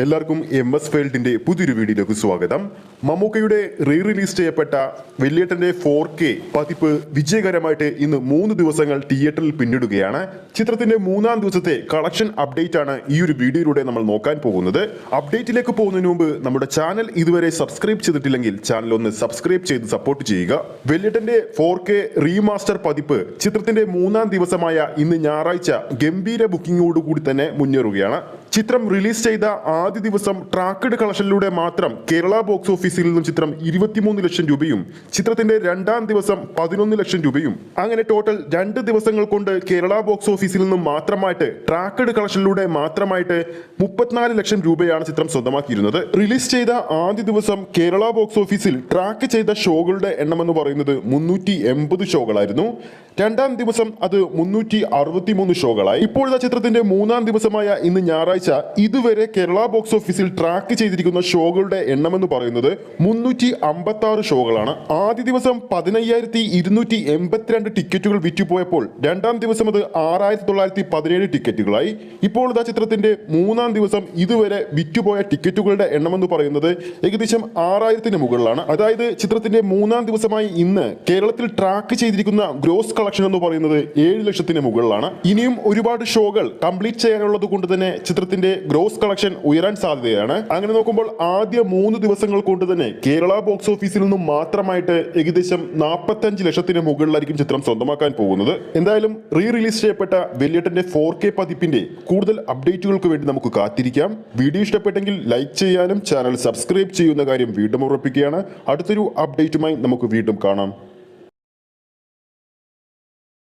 എല്ലാവർക്കും M S ഫീൽഡിന്റെ പുതിയൊരു വീഡിയോയിലേക്ക് സ്വാഗതം. മമ്മൂക്കയുടെ റീ റിലീസ് ചെയ്യപ്പെട്ട വെള്ളിയേട്ടന്റെ ഫോർ കെ പതിപ്പ് വിജയകരമായിട്ട് ഇന്ന് മൂന്ന് ദിവസങ്ങൾ തിയേറ്ററിൽ പിന്നിടുകയാണ്. ചിത്രത്തിന്റെ മൂന്നാം ദിവസത്തെ കളക്ഷൻ അപ്ഡേറ്റ് ആണ് ഈ ഒരു വീഡിയോയിലൂടെ നമ്മൾ നോക്കാൻ പോകുന്നത്. അപ്ഡേറ്റിലേക്ക് പോകുന്നതിന് മുമ്പ് നമ്മുടെ ചാനൽ ഇതുവരെ സബ്സ്ക്രൈബ് ചെയ്തിട്ടില്ലെങ്കിൽ ചാനൽ ഒന്ന് സബ്സ്ക്രൈബ് ചെയ്ത് സപ്പോർട്ട് ചെയ്യുക. വെള്ളിയേട്ടന്റെ ഫോർ കെ റീമാസ്റ്റർ പതിപ്പ് ചിത്രത്തിന്റെ മൂന്നാം ദിവസമായ ഇന്ന് ഞായറാഴ്ച ഗംഭീര ബുക്കിംഗോടുകൂടി തന്നെ മുന്നേറുകയാണ്. ചിത്രം റിലീസ് ചെയ്ത ആദ്യ ദിവസം ട്രാക്കഡ് കളക്ഷനിലൂടെ മാത്രം കേരള ബോക്സ് ഓഫീസിൽ നിന്നും ചിത്രം ഇരുപത്തിമൂന്ന് ലക്ഷം രൂപയും ചിത്രത്തിന്റെ രണ്ടാം ദിവസം പതിനൊന്ന് ലക്ഷം രൂപയും. അങ്ങനെ ടോട്ടൽ രണ്ട് ദിവസങ്ങൾ കൊണ്ട് കേരള ബോക്സ് ഓഫീസിൽ നിന്നും മാത്രമായിട്ട് ട്രാക്കഡ് കളക്ഷനിലൂടെ മാത്രമായിട്ട് മുപ്പത്തിനാല് ലക്ഷം രൂപയാണ് ചിത്രം സ്വന്തമാക്കിയിരുന്നത്. റിലീസ് ചെയ്ത ആദ്യ ദിവസം കേരള ബോക്സ് ഓഫീസിൽ ട്രാക്ക് ചെയ്ത ഷോകളുടെ എണ്ണം എന്ന് പറയുന്നത് മുന്നൂറ്റി എൺപത് ഷോകളായിരുന്നു. രണ്ടാം ദിവസം അത് മുന്നൂറ്റി അറുപത്തിമൂന്ന് ഷോകളായി. ഇപ്പോഴത്തെ ചിത്രത്തിന്റെ മൂന്നാം ദിവസമായ ഇന്ന് ഞായറാഴ്ച ഇതുവരെ കേരള ബോക്സ് ഓഫീസിൽ ട്രാക്ക് ചെയ്തിരിക്കുന്ന ഷോകളുടെ എണ്ണം എന്ന് പറയുന്നത് മുന്നൂറ്റി അമ്പത്തി ആറ് ഷോകളാണ്. ആദ്യ ദിവസം പതിനയ്യായിരത്തി ഇരുന്നൂറ്റി എൺപത്തിരണ്ട് ടിക്കറ്റുകൾ വിറ്റുപോയപ്പോൾ രണ്ടാം ദിവസം അത് ആറായിരത്തി തൊള്ളായിരത്തി പതിനേഴ് ടിക്കറ്റുകളായി. ഇപ്പോൾ ഇതാ ചിത്രത്തിന്റെ മൂന്നാം ദിവസം ഇതുവരെ വിറ്റുപോയ ടിക്കറ്റുകളുടെ എണ്ണം എന്ന് പറയുന്നത് ഏകദേശം ആറായിരത്തിന് മുകളിലാണ്. അതായത് ചിത്രത്തിന്റെ മൂന്നാം ദിവസമായി ഇന്ന് കേരളത്തിൽ ട്രാക്ക് ചെയ്തിരിക്കുന്ന ഗ്രോസ് കളക്ഷൻ എന്ന് പറയുന്നത് ഏഴ് ലക്ഷത്തിന് മുകളിലാണ്. ഇനിയും ഒരുപാട് ഷോകൾ കംപ്ലീറ്റ് ചെയ്യാനുള്ളത് കൊണ്ട് തന്നെ ചിത്രത്തിന്റെ ഗ്രോസ് കളക്ഷൻ ഉയരാൻ സാധ്യതയാണ്. അങ്ങനെ നോക്കുമ്പോൾ ആദ്യ മൂന്ന് ദിവസങ്ങൾ കൊണ്ട് തന്നെ കേരള ബോക്സ് ഓഫീസിൽ നിന്നും മാത്രമായിട്ട് ഏകദേശം നാൽപ്പത്തഞ്ച് ലക്ഷത്തിന് മുകളിലായിരിക്കും ചിത്രം സ്വന്തമാക്കാൻ പോകുന്നത്. എന്തായാലും റീ റിലീസ് ചെയ്യപ്പെട്ട വെല്ലിയട്ടന്റെ ഫോർ കെ പതിപ്പിന്റെ കൂടുതൽ അപ്ഡേറ്റുകൾക്ക് വേണ്ടി നമുക്ക് കാത്തിരിക്കാം. വീഡിയോ ഇഷ്ടപ്പെട്ടെങ്കിൽ ലൈക്ക് ചെയ്യാനും ചാനൽ സബ്സ്ക്രൈബ് ചെയ്യുന്ന കാര്യം വീണ്ടും ഉറപ്പിക്കുകയാണ്. അടുത്തൊരു അപ്ഡേറ്റുമായി നമുക്ക് വീണ്ടും കാണാം.